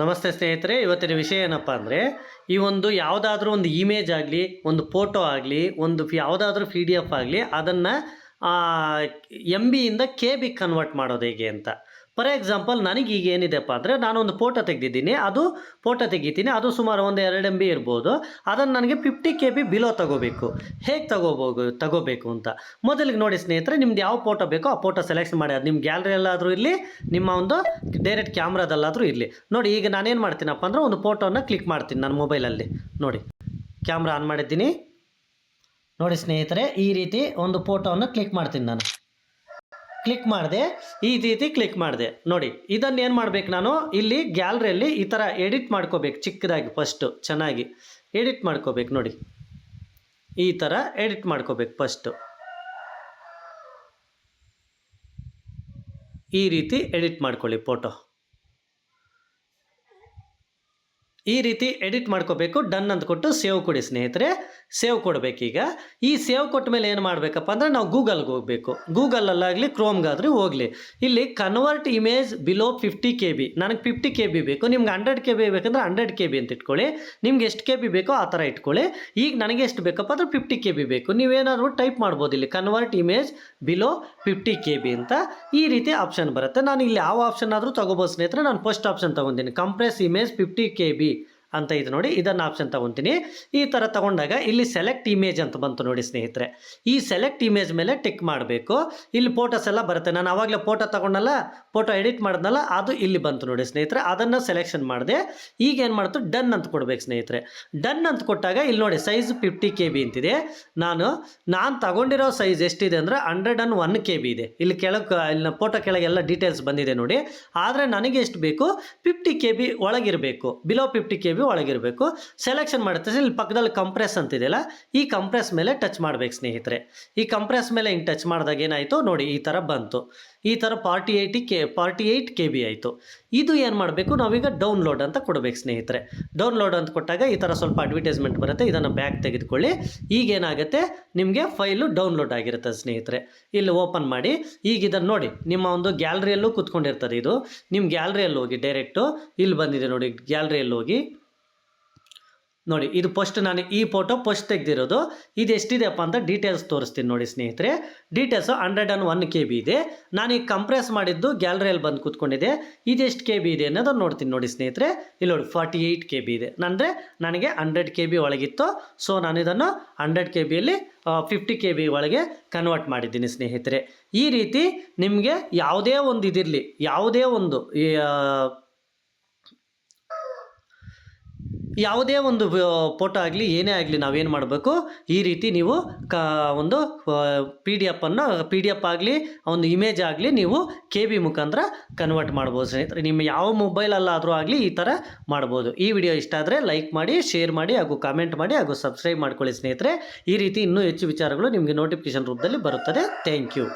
ನಮಸ್ತೆ ಸ್ನೇಹಿತರೆ, ಇವತ್ತಿನ ವಿಷಯ ಏನಪ್ಪ ಅಂದರೆ, ಈ ಒಂದು ಯಾವುದಾದ್ರೂ ಒಂದು ಇಮೇಜ್ ಆಗಲಿ, ಒಂದು ಫೋಟೋ ಆಗಲಿ, ಒಂದು ಯಾವುದಾದ್ರೂ ಪಿ ಡಿ ಎಫ್ ಆಗಲಿ, ಅದನ್ನು ಎಂ ಬಿಯಿಂದ ಕೆ ಬಿ ಕನ್ವರ್ಟ್ ಮಾಡೋದು ಹೇಗೆ ಅಂತ. ಫಾರ್ ಎಕ್ಸಾಂಪಲ್ ನನಗೆ ಈಗ ಏನಿದೆಪ್ಪ ಅಂದರೆ ನಾನೊಂದು ಫೋಟೋ ತೆಗೆದಿದ್ದೀನಿ. ಅದು ಫೋಟೋ ತೆಗಿತೀನಿ. ಅದು ಸುಮಾರು ಒಂದು ಎರಡು ಎಂ ಬಿ ಇರ್ಬೋದು. ಅದನ್ನು ನನಗೆ ಫಿಫ್ಟಿ ಕೆ ಬಿ ಬಿಲೋ ತಗೋಬೇಕು. ಹೇಗೆ ತಗೋಬೋದು, ತಗೋಬೇಕು ಅಂತ. ಮೊದಲಿಗೆ ನೋಡಿ ಸ್ನೇಹಿತರೆ, ನಿಮ್ದು ಯಾವ ಫೋಟೋ ಬೇಕೋ ಆ ಫೋಟೋ ಸೆಲೆಕ್ಷನ್ ಮಾಡಿ. ಅದು ನಿಮ್ಮ ಗ್ಯಾಲರಿಯಲ್ಲಾದರೂ ಇರಲಿ, ನಿಮ್ಮ ಒಂದು ಡೈರೆಕ್ಟ್ ಕ್ಯಾಮ್ರಾದಲ್ಲಾದರೂ ಇರಲಿ. ನೋಡಿ, ಈಗ ನಾನೇನು ಮಾಡ್ತೀನಪ್ಪ ಅಂದರೆ ಒಂದು ಫೋಟೋವನ್ನು ಕ್ಲಿಕ್ ಮಾಡ್ತೀನಿ ನನ್ನ ಮೊಬೈಲಲ್ಲಿ ನೋಡಿ ಕ್ಯಾಮ್ರಾ ಆನ್ ಮಾಡಿದ್ದೀನಿ. ನೋಡಿ ಸ್ನೇಹಿತರೆ, ಈ ರೀತಿ ಒಂದು ಫೋಟೋವನ್ನು ಕ್ಲಿಕ್ ಮಾಡ್ತೀನಿ ನಾನು. ಕ್ಲಿಕ್ ಮಾಡಿದೆ, ಈ ರೀತಿ ಕ್ಲಿಕ್ ಮಾಡಿದೆ. ನೋಡಿ, ಇದನ್ನು ಏನು ಮಾಡ್ಬೇಕು ನಾನು? ಇಲ್ಲಿ ಗ್ಯಾಲರಿಯಲ್ಲಿ ಈ ಥರ ಎಡಿಟ್ ಮಾಡ್ಕೋಬೇಕು, ಚಿಕ್ಕದಾಗಿ ಫಸ್ಟು ಚೆನ್ನಾಗಿ. ಎಡಿಟ್ ಮಾಡ್ಕೋಬೇಕು, ನೋಡಿ. ಈ ಥರ ಎಡಿಟ್ ಮಾಡ್ಕೋಬೇಕು ಫಸ್ಟು ಈ ರೀತಿ ಎಡಿಟ್ ಮಾಡ್ಕೊಳ್ಳಿ ಫೋಟೋ ಈ ರೀತಿ ಎಡಿಟ್ ಮಾಡ್ಕೋಬೇಕು ಡನ್ ಅಂತ ಕೊಟ್ಟು ಸೇವ್ ಕೊಡಿ ಸ್ನೇಹಿತರೆ. ಸೇವ್ ಕೊಡಬೇಕೀಗ ಈ ಸೇವ್ ಕೊಟ್ಟ ಮೇಲೆ ಏನು ಮಾಡಬೇಕಪ್ಪ ಅಂದರೆ ನಾವು ಗೂಗಲ್ಗೆ ಹೋಗಬೇಕು. ಗೂಗಲಲ್ಲಾಗಲಿ ಕ್ರೋಮ್ಗಾದ್ರೂ ಹೋಗಲಿ. ಇಲ್ಲಿ convert image below fifty K B ನನಗೆ ಫಿಫ್ಟಿ ಕೆ ಬಿ ಬೇಕು. ನಿಮ್ಗೆ ಹಂಡ್ರೆಡ್ ಕೆ ಬಿ ಬೇಕಂದ್ರೆ ಹಂಡ್ರೆಡ್ ಕೆ ಬಿ ಅಂತ ಇಟ್ಕೊಳ್ಳಿ. ನಿಮ್ಗೆ ಎಷ್ಟು ಕೆ ಬಿ ಬೇಕೋ ಆ ಥರ ಇಟ್ಕೊಳ್ಳಿ. ಈಗ ನನಗೆ ಎಷ್ಟು ಬೇಕಪ್ಪ ಅಂದರೆ ಫಿಫ್ಟಿ ಕೆ ಬಿ ಬೇಕು. ನೀವೇನಾದರೂ ಟೈಪ್ ಮಾಡ್ಬೋದು ಇಲ್ಲಿ convert image below fifty K B ಅಂತ. ಈ ರೀತಿ ಆಪ್ಷನ್ ಬರುತ್ತೆ. ನಾನು ಇಲ್ಲಿ ಯಾವ ಆಪ್ಷನ್ ಆದರೂ ತೊಗೋಬೋದು ಸ್ನೇಹಿತರೆ. ನಾನು first option ತೊಗೊಂತೀನಿ. Compress image fifty K B ಅಂತ ಇದು ನೋಡಿ ಇದನ್ನು ಆಪ್ಷನ್ ತೊಗೊತೀನಿ. ಈ ಥರ ತೊಗೊಂಡಾಗ ಇಲ್ಲಿ ಸೆಲೆಕ್ಟ್ ಇಮೇಜ್ ಅಂತ ಬಂತು ನೋಡಿ ಸ್ನೇಹಿತರೆ. ಈ ಸೆಲೆಕ್ಟ್ ಇಮೇಜ್ ಮೇಲೆ ಟಿಕ್ ಮಾಡಬೇಕು. ಇಲ್ಲಿ ಫೋಟೋಸ್ ಎಲ್ಲ ಬರುತ್ತೆ. ನಾನು ಆವಾಗಲೇ ಫೋಟೋ ತೊಗೊಂಡಲ್ಲ ಫೋಟೋ ಎಡಿಟ್ ಮಾಡಿದ್ನಲ್ಲ, ಅದು ಇಲ್ಲಿ ಬಂತು ನೋಡಿ ಸ್ನೇಹಿತರೆ. ಅದನ್ನು ಸೆಲೆಕ್ಷನ್ ಮಾಡಿದೆ. ಈಗ ಏನು ಮಾಡ್ತು? ಡನ್ ಅಂತ ಕೊಡ್ಬೇಕು ಸ್ನೇಹಿತರೆ. ಡನ್ ಅಂತ ಕೊಟ್ಟಾಗ ಇಲ್ಲಿ ನೋಡಿ ಸೈಜ್ ಫಿಫ್ಟಿ ಕೆ ಬಿ ಅಂತಿದೆ. ನಾನು ನಾನು ತಗೊಂಡಿರೋ ಸೈಜ್ ಎಷ್ಟಿದೆ ಅಂದರೆ hundred and one K B ಇದೆ. ಇಲ್ಲಿ ಕೆಳಗೆ ಇಲ್ಲಿ ಫೋಟೋ ಕೆಳಗೆ ಎಲ್ಲ ಡೀಟೇಲ್ಸ್ ಬಂದಿದೆ ನೋಡಿ. ಆದರೆ ನನಗೆ ಎಷ್ಟು ಬೇಕು? ಫಿಫ್ಟಿ ಕೆ ಬಿ ಒಳಗಿರಬೇಕು. ಬಿಲೋ ಫಿಫ್ಟಿ ಕೆ ಬಿ ಒಳಗಿರಬೇಕು. ಸೆಲೆಕ್ಷನ್ ಮಾಡುತ್ತೆ. ಇಲ್ಲಿ ಪಕ್ಕದಲ್ಲಿ ಕಂಪ್ರೆಸ್ ಅಂತಿದೆಯಲ್ಲ ಈ ಕಂಪ್ರೆಸ್ ಮೇಲೆ ಟಚ್ ಮಾಡ್ಬೇಕು ಸ್ನೇಹಿತರೆ. ಈ ಕಂಪ್ರೆಸ್ ಮೇಲೆ ಹಿಂಗೆ ಟಚ್ ಮಾಡಿದಾಗ ಏನಾಯಿತು? ನೋಡಿ, ಈ ಥರ ಬಂತು. ಈ ಥರ forty eighty K forty eight K B ಆಯಿತು. ಇದು ಏನು ಮಾಡಬೇಕು? ನಾವೀಗ ಡೌನ್ಲೋಡ್ ಅಂತ ಕೊಡಬೇಕು ಸ್ನೇಹಿತರೆ. ಡೌನ್ಲೋಡ್ ಅಂತ ಕೊಟ್ಟಾಗ ಈ ಥರ ಸ್ವಲ್ಪ ಅಡ್ವರ್ಟೈಸ್ಮೆಂಟ್ ಬರುತ್ತೆ. ಇದನ್ನು ಬ್ಯಾಕ್ ತೆಗೆದುಕೊಳ್ಳಿ. ಈಗ ಏನಾಗುತ್ತೆ? ನಿಮಗೆ ಫೈಲು ಡೌನ್ಲೋಡ್ ಆಗಿರುತ್ತೆ ಸ್ನೇಹಿತರೆ. ಇಲ್ಲಿ ಓಪನ್ ಮಾಡಿ. ಈಗ ಇದನ್ನು ನೋಡಿ. ನಿಮ್ಮ ಒಂದು ಗ್ಯಾಲರಿಯಲ್ಲೂ ಕೂತ್ಕೊಂಡಿರ್ತದೆ ಇದು. ನಿಮ್ಮ ಗ್ಯಾಲರಿಯಲ್ಲಿ ಹೋಗಿ ಡೈರೆಕ್ಟು ಇಲ್ಲಿ ಬಂದಿದೆ ನೋಡಿ. ಗ್ಯಾಲರಿಯಲ್ಲಿ ಹೋಗಿ ನೋಡಿ, ಇದು ಫಸ್ಟ್ ನಾನು ಈ ಫೋಟೋ ಫಸ್ಟ್ ತೆಗೆದಿರೋದು. ಇದು ಎಷ್ಟಿದೆಯಪ್ಪ ಅಂತ ಡೀಟೇಲ್ಸ್ ತೋರಿಸ್ತೀನಿ ನೋಡಿ ಸ್ನೇಹಿತರೆ. Details hundred and one K B ಇದೆ. ನಾನು ಈಗ ಕಂಪ್ರೆಸ್ ಮಾಡಿದ್ದು ಗ್ಯಾಲರಿಯಲ್ಲಿ ಬಂದು ಕೂತ್ಕೊಂಡಿದೆ ಇದು ಎಷ್ಟು ಕೆ ಬಿ ಇದೆ ಅನ್ನೋದು ನೋಡ್ತೀನಿ ನೋಡಿ ಸ್ನೇಹಿತರೆ. ಇಲ್ಲಿ ನೋಡಿ ಫಾರ್ಟಿ ಏಯ್ಟ್ ಕೆ ಬಿ ಇದೆ. ಅಂದರೆ ನನಗೆ ಹಂಡ್ರೆಡ್ ಕೆ ಬಿ ಒಳಗಿತ್ತು. ಸೊ ನಾನು ಇದನ್ನು ಹಂಡ್ರೆಡ್ ಕೆ ಬಿಯಲ್ಲಿ ಫಿಫ್ಟಿ ಕೆ ಬಿ ಒಳಗೆ ಕನ್ವರ್ಟ್ ಮಾಡಿದ್ದೀನಿ ಸ್ನೇಹಿತರೆ. ಈ ರೀತಿ ನಿಮಗೆ ಯಾವುದೇ ಒಂದು ಇದಿರಲಿ, ಯಾವುದೇ ಒಂದು ಈ, ಆ, ಯಾವುದೇ ಒಂದು ಫೋಟೋ ಆಗಲಿ, ಏನೇ ಆಗಲಿ ನಾವೇನು ಮಾಡಬೇಕು, ಈ ರೀತಿ ನೀವು ಕ, ಒಂದು ಪಿ ಡಿ ಎಫನ್ನು ಪಿ ಡಿ ಎಫ್ ಆಗಲಿ, ಒಂದು ಇಮೇಜ್ ಆಗಲಿ ನೀವು ಕೆ ಬಿ ಮುಖಾಂತರ ಕನ್ವರ್ಟ್ ಮಾಡ್ಬೋದು ಸ್ನೇಹಿತರೆ. ನಿಮ್ಮ ಯಾವ ಮೊಬೈಲಲ್ಲಾದರೂ ಆಗಲಿ ಈ ಥರ ಮಾಡ್ಬೋದು. ಈ ವಿಡಿಯೋ ಇಷ್ಟ ಆದರೆ ಲೈಕ್ ಮಾಡಿ ಶೇರ್ ಮಾಡಿ, ಹಾಗೂ ಕಾಮೆಂಟ್ ಮಾಡಿ, ಹಾಗೂ ಸಬ್ಸ್ಕ್ರೈಬ್ ಮಾಡ್ಕೊಳ್ಳಿ ಸ್ನೇಹಿತರೆ. ಈ ರೀತಿ ಇನ್ನೂ ಹೆಚ್ಚು ವಿಚಾರಗಳು ನಿಮಗೆ ನೋಟಿಫಿಕೇಶನ್ ರೂಪದಲ್ಲಿ ಬರುತ್ತದೆ. Thank you